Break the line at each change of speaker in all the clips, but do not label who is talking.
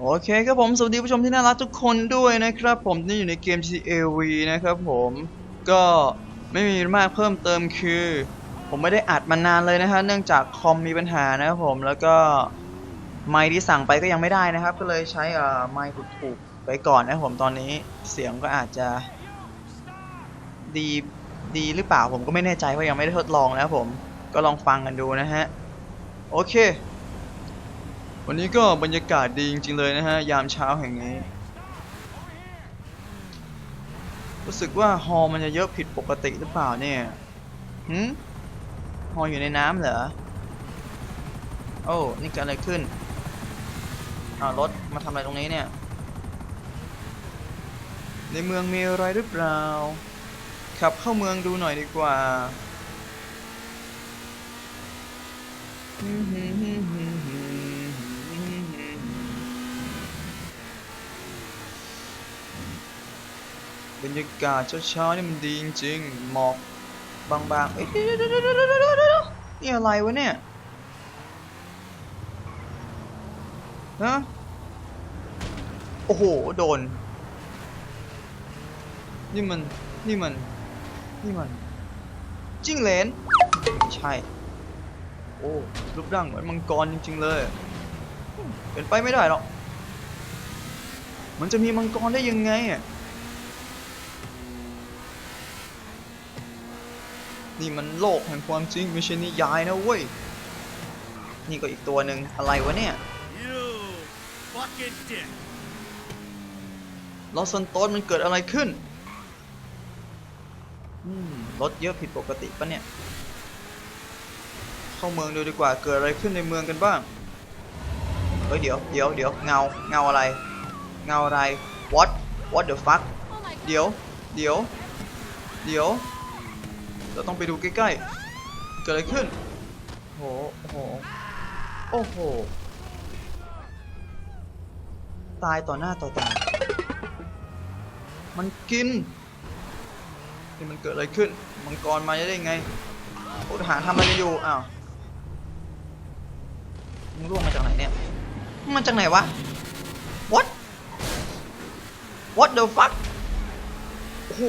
โอเคครับผม สวัสดีผู้ชมที่น่ารักทุกคนด้วยนะครับ ผมนี่อยู่ในเกม GAV นะครับผมก็ไม่มีมากเพิ่มเติมคือ ผมไม่ได้อัดมานานเลยนะฮะเนื่องจากคอมมีปัญหานะครับผมแล้วก็ไมค์ที่สั่งไปก็ยังไม่ได้นะครับ ก็เลยใช้อ่อไมค์ถูกๆไปก่อนนะครับผมตอนนี้เสียงก็อาจจะ ดีดีหรือเปล่าผมก็ไม่แน่ใจเพราะยังไม่ได้ทดลองนะครับผมก็ลองฟังกันดูนะฮะโอเค วันนี้ก็บรรยากาศดีจริงๆเลยนะฮะ ยามเช้าแห่งนี้ รู้สึกว่าฮอลมันจะเยอะผิดปกติหรือเปล่าเนี่ยหืมฮอลอยู่ในน้ำเหรอ โอ้ นี่เกิดอะไรขึ้นอ้าวรถมาทำอะไรตรงนี้เนี่ย ในเมืองมีอะไรหรือเปล่า ขับเข้าเมืองดูหน่อยดีกว่า บรรยากาศเช้าๆนี่มันดีจริงๆหมอกบางๆเอ้ยเนี่อะไรวะเนี่ยฮะโอ้โห โดน นี่มัน นี่มัน นี่มัน จิ้งเหลนไม่ใช่ โอ้ รูปร่างเหมือนมังกรจริง ๆ เลย เป็นไปไม่ได้หรอก มันจะมีมังกรได้ยังไงอะ นี่มันโลกแห่งความจริงไม่ใช่นิยายนะเว้ย นี่ก็อีกตัวหนึ่งอะไรวะเนี่ย
You fucking dick.
ลอสันโตสมันเกิดอะไรขึ้นอืมรถเยอะผิดปกติปะเนี่ย เข้าเมืองดูดีกว่าเกิดอะไรขึ้นในเมืองกันบ้าง เฮ้ยเดี๋ยวเดี๋ยวเดี๋ยวเงาเงาอะไร เงาอะไร what what the fuck เดี๋ยวเดี๋ยวเดี๋ยว เราต้องไปดูใกล้ๆ เกิดอะไรขึ้น โหโอ้โห โอ้โห ตายต่อหน้าต่อตา มันกิน นี่มันเกิดอะไรขึ้น มังกรมาได้ไงโอ้ทหารทำอะไรอยู่ อ้าว มึงร่วงมาจากไหนเนี่ย มันจากไหนวะ what what the fuck โอ้โห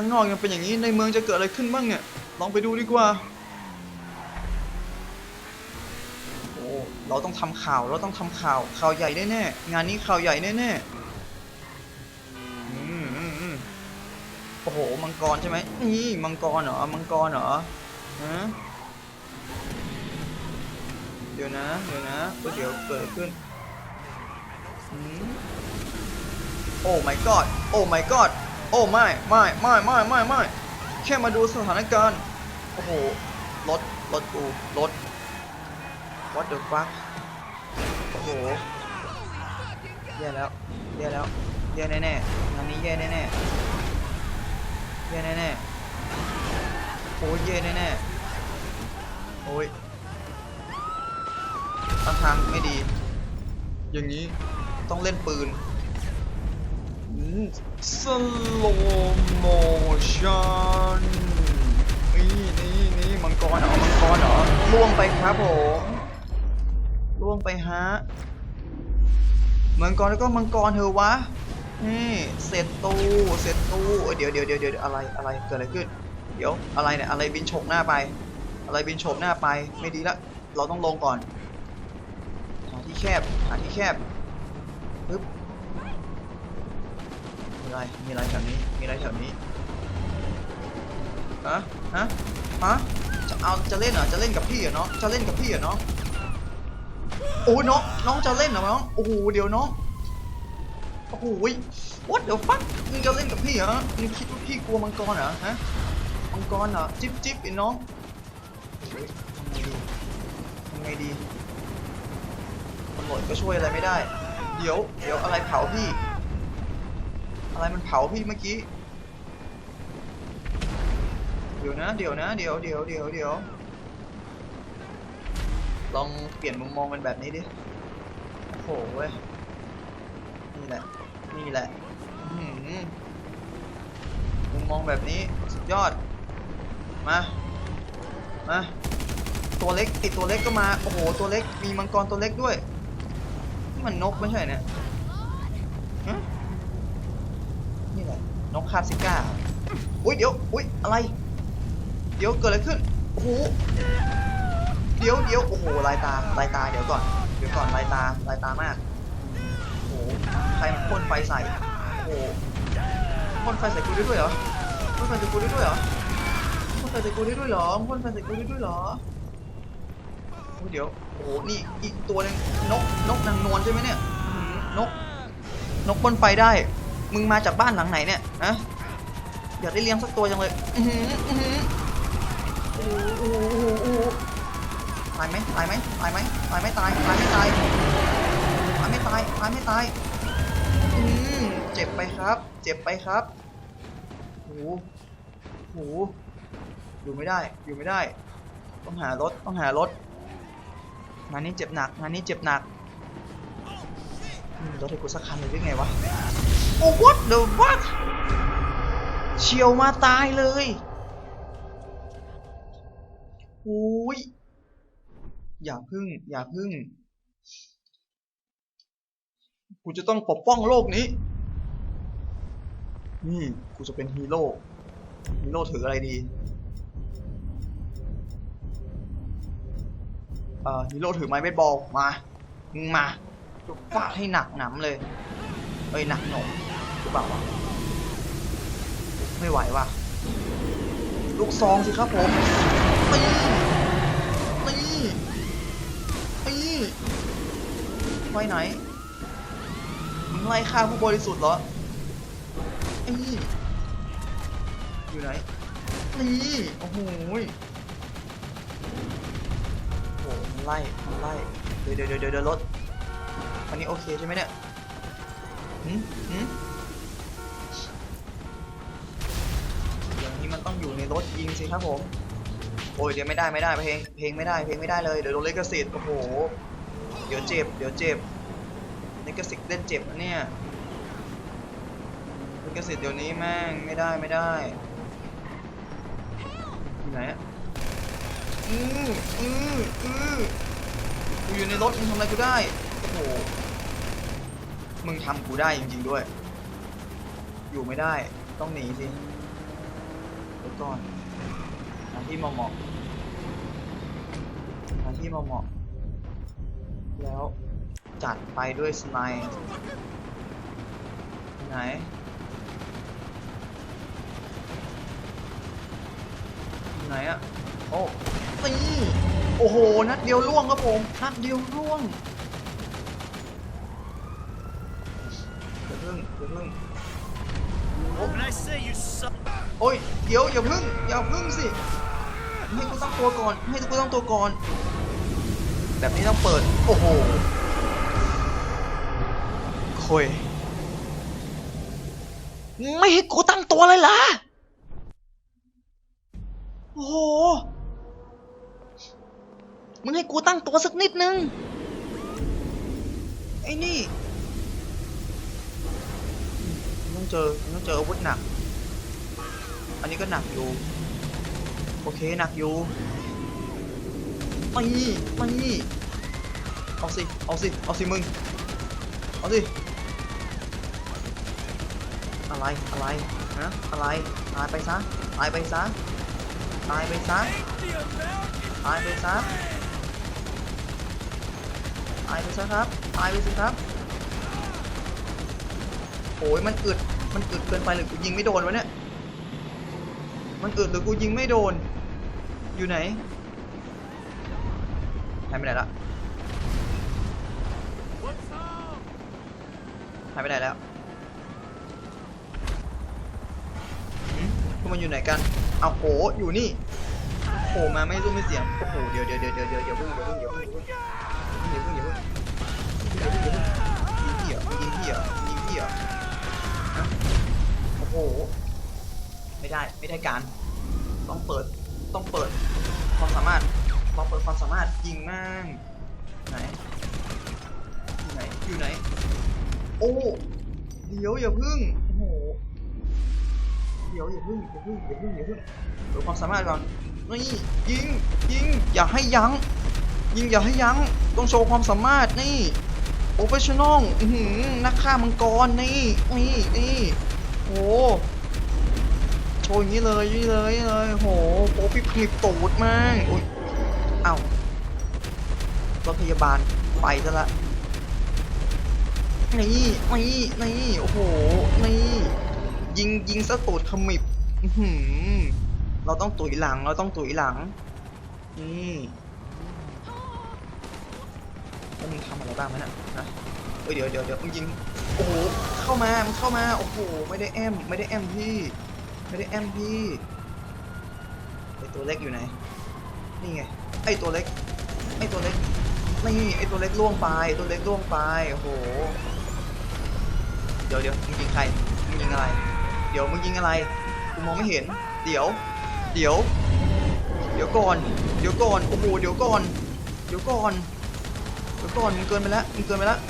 ข้างนอกยังเป็นอย่างนี้ในเมืองจะเกิดอะไรขึ้นบ้างเนี่ยลองไปดูดีกว่าโอ้เราต้องทำข่าวเราต้องทำข่าวข่าวใหญ่แน่ๆงานนี้ข่าวใหญ่แน่ๆอืมอืมอืมโอ้โหมังกรใช่ไหมนี่มังกรเหรอมังกรเหรอฮะเดี๋ยวนะเดี๋ยวนะเดี๋ยวเกิดขึ้นโอ้ my god โอ้ my god โอ้ไม่ไม่ไม่ไม่ไม่ไม่แค่มาดูสถานการณ์ โอ้โหรถรถกูรถ what the fuck โอ้โหแย่แล้วแย่แล้วแย่แน่ๆงานนี้แย่แน่ๆแย่แน่ๆโอ้ยแย่แน่ๆโอ้ยตั้งทางไม่ดี อย่างนี้ต้องเล่นปืน สโลโมชั่นนี่นี่นี่มังกรเหรอมังกรเหรอล่วงไปครับผมล่วงไปฮะมังกรแล้วก็มังกรเธอะวะนี่เสร็จตู้เสร็จตูเอ้เดี๋ยวเดี๋ยวเดี๋ยวเดี๋ยวอะไรอะไรเกิดอะไรขึ้น เดี๋ยวอะไรเนี่ยอะไรบินโฉบหน้าไป อะไรบินโฉบหน้าไปไม่ดีละเราต้องลงก่อนหาที่แคบหาที่แคบปึ๊บ มีอะไรมีอะไรแถวนี้ มีอะไรแถวนี้ฮะฮะฮะจะเอาจะเล่นเหรอจะเล่นกับพี่เหรอเนาะจะเล่นกับพี่เหรอเนาะโอ้ยน้องน้องจะเล่นเหรอน้องโอ้โหเดี๋ยวน้องโอ้โห what the fuck มึงจะเล่นกับพี่เหรอมึงคิดว่าพี่กลัวมังกรเหรอฮะมังกรเหรอจิ๊บจิ๊บไอ้น้องเฮ้ยทำไงดีทำไงดีตำรวจก็ช่วยอะไรไม่ได้ เดี๋ยว เดี๋ยวอะไรเผาพี่ อะไรมันเผาพี่เมื่อกี้ เดี๋ยวนะ เดี๋ยวนะ เดี๋ยวเดี๋ยวเดี๋ยวเดี๋ยวลองเปลี่ยนมุมมองเป็นแบบนี้ดิ โอ้โหเว้ย นี่แหละ นี่แหละมุมมองแบบนี้สุดยอด มา มา ตัวเล็กไอตัวเล็กก็มา โอ้โห ตัวเล็กมีมังกรตัวเล็กด้วยนี่มันนกไม่ใช่เนี่ยฮะ นี่แหละนกคาบซิก้า อุ้ยเดี๋ยว อุ้ยอะไร เดี๋ยวเกิดอะไรขึ้นโอ้โหเดี๋ยวเดี๋ยวโอ้โหลายตาลายตาเดี๋ยวก่อน เดี๋ยวก่อนลายตาลายตามาก โอ้โหใครมันพ่นไฟใส่ โอ้โหพ่นไฟใส่กูได้ด้วยเหรอพ่นไฟใส่กูได้ด้วยเหรอพ่นไฟใส่กูได้ด้วยเหรอพ่นไฟใส่กูได้ด้วยเหรอโอ้เดี๋ยว โอ้โห นี่อีกตัวนึงนก นกนางนวลใช่ไหมเนี่ย นก นกพ่นไฟได้ มึงมาจากบ้านหลังไหนเนี่ยฮะอยากได้เลี้ยงสักตัวจังเลยอือหืออือหือโอ้โหโอ้โหโอ้โหตายไหมตายไหมตายไหมตายไม่ตายตายไม่ตายตายไม่ตายตายไม่ตายอืมเจ็บไปครับ เจ็บไปครับโหโหอยู่ไม่ได้อยู่ไม่ได้ ต้องหารถต้องหารถงานนี้เจ็บหนักงานนี้เจ็บหนัก รถให้กูสักคันเลยได้ไงวะ โอ้ what the what เฉียวมาตายเลยโอ้ย อย่าพึ่ง อย่าพึ่ง กูจะต้องปกป้องโลกนี้ นี่ กูจะเป็นฮีโร่ ฮีโร่ถืออะไรดีเอ่อฮีโร่ถือไม้เบสบอล มา มึงมา ฟาดให้หนักหนำเลย เอ้ยหนักหนมหรือเปล่าวะไม่ไหววะลูกซองสิครับผมตีตีตีไปไหนมึงไล่ฆ่าผู้บริสุทธิ์เหรอไอ้อยู่ไหนนี่โอ้โหโอ้โหมันไล่มันไล่ เดี๋ยวเดี๋ยวเดี๋ยวเดี๋ยวรถ อันนี้โอเคใช่ไหมเนี่ยหืมหืมอย่างนี้มันต้องอยู่ในรถยิงสิครับผม โอ้ยเดี๋ยวไม่ได้ไม่ได้เพลงเพลงไม่ได้เพลงไม่ได้เลยเดี๋ยวโดนเลกสิทธิ์โอ้โห เดี๋ยวเจ็บเดี๋ยวเจ็บเลิขสิทธิ์เล่นเจ็บนะเนี่ยเลิขสิทธิ์เดี๋ยวนี้แม่งไม่ได้ไม่ได้อยู่ไหนอะอืออืออือกูอยู่ในรถมึงทำอะไรกูได้ โอ้โห มึงทำกูได้จริง ๆด้วย อยู่ไม่ได้ ต้องหนีสิเดี๋ยวก่อนหาที่เหมาะๆหาที่เหมาะๆแล้วจัดไปด้วยสไนด์ไหนไหนอะโอ้นี่โอ้โห นัดเดียวล่วงครับผม นัดเดียวล่วงเดี๋ยวพึ่งเดี๋ยวพึ่ง
When I say you suck,
โอ้ยเดี๋ยวอย่าพึ่งอย่าพึ่งสิให้กูตั้งตัวก่อนให้กูตั้งตัวก่อน แบบนี้ต้องเปิดโอ้โหโคยไม่ให้กูตั้งตัวเลยล่ะโอ้โหมึงให้กูตั้งตัวสักนิดนึงไอ้นี่มึงต้อง เจอต้องเจออาวุธหนัก อันนี้ก็หนักอยู่ โอเคหนักอยู่มานี่มานี่เอาสิ เอาสิ เอาสิมึง เอาสิ อะไร อะไร ฮะ อะไร ตายไปซะ ตายไปซะ ตายไปซะ ตายไปซะ ตายไปซะครับ ตายไปสิครับโอ้ยมันอึด มันอึดเกินไปหรือกูยิงไม่โดนวะเนี่ย มันอึดหรือกูยิงไม่โดน อยู่ไหนหายไปไหนละหายไปไหนแล้วหืมพวกมันอยู่ไหนกัน เอาโห อยู่นี่โผล่มาไม่รู้ไม่เสียง โอ้โห เดี๋ยวเดี๋ยวเดี๋ยวเดี๋ยวเดี๋ยวเดี๋ยวเพิ่งเดี๋ยวเพิ่งเดี๋ยวเพิ่งเดี๋ยวเพิ่งเดี๋ยวเพิ่งเดี๋ยวเพิ่งเดี๋ยวเพิ่งเดี๋ยวเพิ่งยิงพี่เหรอยิงพี่เหรอยิงพี่เหรอฮะ โอ้โห ไม่ได้ ไม่ได้การ ต้องเปิด ต้องเปิด ความสามารถต้องเปิดความสามารถยิงม่งไหน อยู่ไหน อยู่ไหน โอ้ เดี๋ยวอย่าพึ่ง โอ้โห เดี๋ยวอย่าพึ่ง อย่าพึ่ง อย่าพึ่ง อย่าพึ่งดูความสามารถก่อน นี่ยิง ยิง อย่าให้ยั้ง ยิงอย่าให้ยั้ง ต้องโชว์ความสามารถนี่โอเปอเรชั่นอลนักฆ่ามังกรนี่นี่นี่ หโชว์อย่างนี้เลยอย่างนี้เลยอย่างนี้เลยโหโอ้พี่ผลิบตูดมากอุ้ยเอ้ารถพยาบาลไปซะละนี่นี่นี่โอ้โหนี่ยิงยิงซะตูดขมิบหือเราต้องตุ๋ยหลังเราต้องตุ๋ยหลังนี่แล้วมึงทำอะไรบ้างไหมน่ะนะเอ้ยเดี๋ยวเดี๋ยวเดี๋ยวมึงยิงโอ้โห เข้ามามึงเข้ามา โอ้โห ไม่ได้แอม ไม่ได้แอมพี่ ไม่ได้แอมพี่ ไอตัวเล็กอยู่ไหน นี่ไง ไอตัวเล็ก ไอตัวเล็ก นี่ ไอตัวเล็กล่วงไป ตัวเล็กล่วงไป โอ้โห เดี๋ยวเดี๋ยวมึงยิงใคร มึงยิงอะไร เดี๋ยวมึงยิงอะไร กูมองไม่เห็น เดี๋ยว เดี๋ยว เดี๋ยวก่อน เดี๋ยวก่อน โอ้โห เดี๋ยวก่อน เดี๋ยวก่อน เดี๋ยวก่อน มึงเกินไปแล้ว มึงเกินไปแล้ว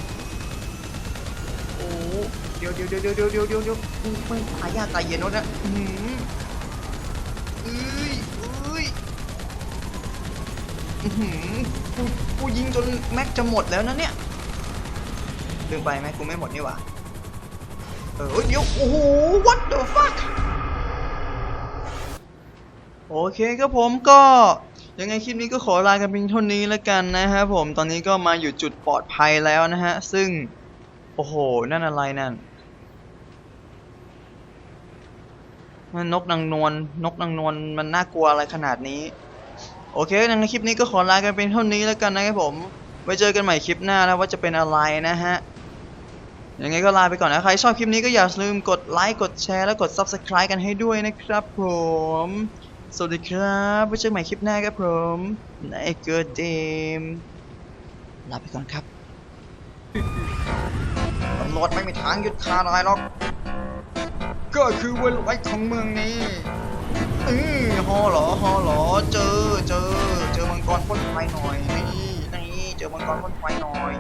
เดี๋ยวเดี๋ยวเดี๋ยวเดี๋ยวเดี๋ยวเดี๋ยวเดี๋ยวมึงมึงตายยากตายเย็นโน้นนะอืออเอ้ยเอ้ยอือหือกูกูยิงจนแม็กจะหมดแล้วนะเนี่ยลืมไปไหมกูไม่หมดนี่หว่าเออเดี๋ยวโอ้โห what the fuck โอเคครับผมก็ยังไงคลิปนี้ก็ขอลากันเพียงเท่านี้แล้วกันนะครับผมตอนนี้ก็มาอยู่จุดปลอดภัยแล้วนะฮะ ซึ่ง อ้โห นั่นอะไรนั่นมันนกนางนวลนกนางนวลมันน่ากลัวอะไรขนาดนี้ โอเคในคลิปนี้ก็ขอลากันเป็นเท่านี้แล้วกันนะครับผม ไว้เจอกันใหม่คลิปหน้าแล้วว่าจะเป็นอะไรนะฮะ ยังไงก็ลาไปก่อนนะใครชอบคลิปนี้ก็อย่าลืมกดไลค์กดแชร์และกด Subscribe กันให้ด้วยนะครับผม สวัสดีครับไว้เจอกันใหม่คลิปหน้าครับผมในเกิดเดมลาไปก่อนครับำรวจไม่มีทางหยุดข้าได้หรอก ก็คือเวลไว้ของเมืองนี้อือฮอเหรอฮอเหรอเจอเจอ เจอมังกรพ่นไฟหน่อยนี่นี่เจอมังกรพ่นไฟหน่อย